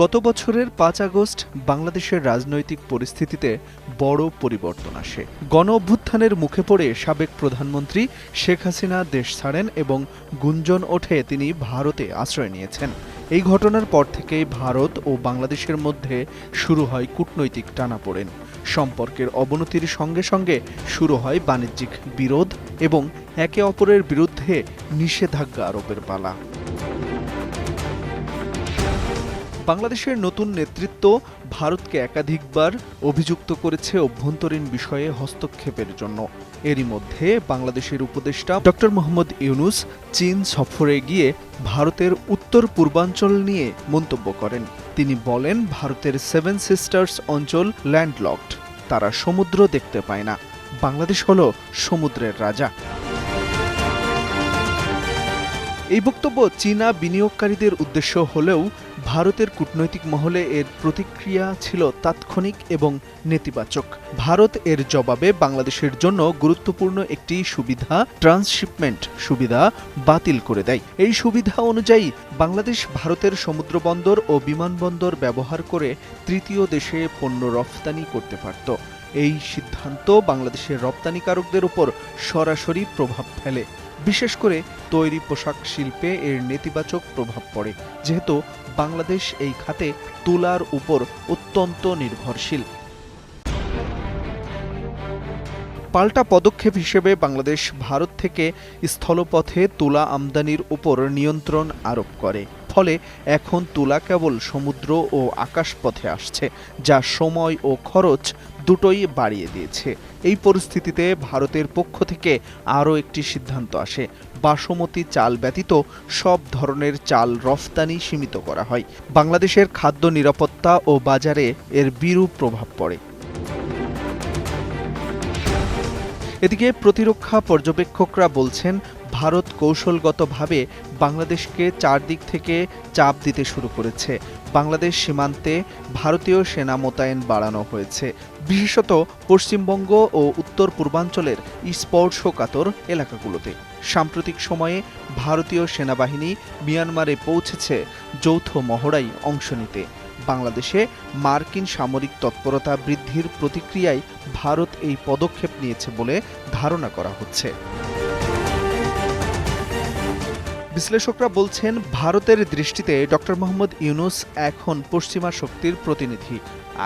গত বছরের পাঁচ আগস্ট বাংলাদেশের রাজনৈতিক পরিস্থিতিতে বড় পরিবর্তন আসে। গণ অভ্যুত্থানের মুখে পড়ে সাবেক প্রধানমন্ত্রী শেখ হাসিনা দেশ ছাড়েন এবং গুঞ্জন ওঠে তিনি ভারতে আশ্রয় নিয়েছেন। এই ঘটনার পর থেকেই ভারত ও বাংলাদেশের মধ্যে শুরু হয় কূটনৈতিক টানাপোড়েন। সম্পর্কের অবনতির সঙ্গে সঙ্গে শুরু হয় বাণিজ্যিক বিরোধ এবং একে অপরের বিরুদ্ধে নিষেধাজ্ঞা আরোপের পালা। বাংলাদেশের নতুন নেতৃত্ব ভারতকে একাধিকবার অভিযুক্ত করেছে অভ্যন্তরীণ বিষয়ে হস্তক্ষেপের জন্য। এরই মধ্যে বাংলাদেশের উপদেষ্টা ডক্টর মোহাম্মদ ইউনুস চীন সফরে গিয়ে ভারতের উত্তর পূর্বাঞ্চল নিয়ে মন্তব্য করেন। তিনি বলেন, ভারতের সেভেন সিস্টার্স অঞ্চল ল্যান্ডলকড তারা সমুদ্র দেখতে পায় না। বাংলাদেশ হল সমুদ্রের রাজা। এই বক্তব্য চীনা বিনিয়োগকারীদের উদ্দেশ্য হলেও ভারতের কূটনৈতিক মহলে এর প্রতিক্রিয়া ছিল তাৎক্ষণিক এবং নেতিবাচক। ভারত এর জবাবে বাংলাদেশের জন্য গুরুত্বপূর্ণ একটি সুবিধা, ট্রান্সশিপমেন্ট সুবিধা বাতিল করে দেয়। এই সুবিধা অনুযায়ী বাংলাদেশ ভারতের সমুদ্রবন্দর ও বিমানবন্দর ব্যবহার করে তৃতীয় দেশে পণ্য রফতানি করতে পারত। এই সিদ্ধান্ত বাংলাদেশের রপ্তানিকারকদের উপর সরাসরি প্রভাব ফেলে। বিশেষ করে তৈরি পোশাক শিল্পে এর নেতিবাচক প্রভাব পড়ে, যেহেতু বাংলাদেশ এই খাতে তুলার উপর অত্যন্ত নির্ভরশীল। পাল্টা পদক্ষেপ হিসেবে বাংলাদেশ ভারত থেকে স্থলপথে তুলা আমদানির উপর নিয়ন্ত্রণ আরোপ করে। ফলে এখন তুলা কেবল সমুদ্র ও আকাশপথে আসছে, যা সময় ও খরচ দুটোই বাড়িয়ে দিয়েছে। এই পরিস্থিতিতে ভারতের পক্ষ থেকে আরও একটি সিদ্ধান্ত আসে। বাসমতি চাল ব্যতীত সব ধরনের চাল রফতানি সীমিত করা হয়। বাংলাদেশের খাদ্য নিরাপত্তা ও বাজারে এর বিরূপ প্রভাব পড়ে। এদিকে প্রতিরক্ষা পর্যবেক্ষকরা বলছেন ভারত কৌশলগতভাবে বাংলাদেশকে চারদিক থেকে চাপ দিতে শুরু করেছে। বাংলাদেশ সীমান্তে ভারতীয় সেনা মোতায়েন বাড়ানো হয়েছে। বিশেষত পশ্চিমবঙ্গ ও উত্তর পূর্বাঞ্চলের স্পর্শকাতর এলাকাগুলোতে। সাম্প্রতিক সময়ে ভারতীয় সেনাবাহিনী মিয়ানমারে পৌঁছেছে যৌথ মহড়ায় অংশ নিতে। বাংলাদেশে মার্কিন সামরিক তৎপরতা বৃদ্ধির প্রতিক্রিয়ায় ভারত এই পদক্ষেপ নিয়েছে বলে ধারণা করা হচ্ছে। বিশ্লেষকরা বলছেন, ভারতের দৃষ্টিতে ডক্টর মোহাম্মদ ইউনুস এখন পশ্চিমা শক্তির প্রতিনিধি।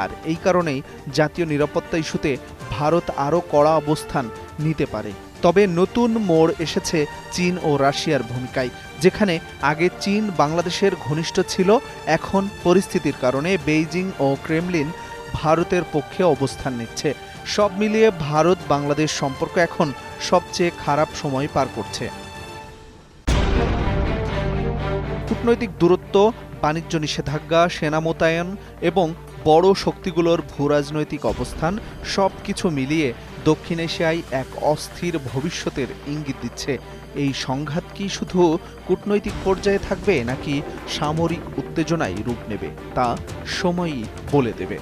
আর এই কারণেই জাতীয় নিরাপত্তা ইস্যুতে ভারত আরও কড়া অবস্থান নিতে পারে। তবে নতুন মোড় এসেছে চীন ও রাশিয়ার ভূমিকায়, যেখানে আগে চীন বাংলাদেশের ঘনিষ্ঠ ছিল, এখন পরিস্থিতির কারণে বেইজিং ও ক্রেমলিন ভারতের পক্ষে অবস্থান নিচ্ছে। সব মিলিয়ে ভারত বাংলাদেশ সম্পর্ক এখন সবচেয়ে খারাপ সময় পার করছে। কূটনৈতিক দূরত্ব, বাণিজ্য নিষেধাজ্ঞা, সেনা মোতায়েন এবং বড় শক্তিগুলোর ভূরাজনৈতিক অবস্থান সব কিছু মিলিয়ে দক্ষিণ এশিয়ায় এক অস্থির ভবিষ্যতের ইঙ্গিত দিচ্ছে। এই সংঘাত কি শুধু কূটনৈতিক পর্যায়ে থাকবে নাকি সামরিক উত্তেজনায় রূপ নেবে তা সময়ই বলে দেবে।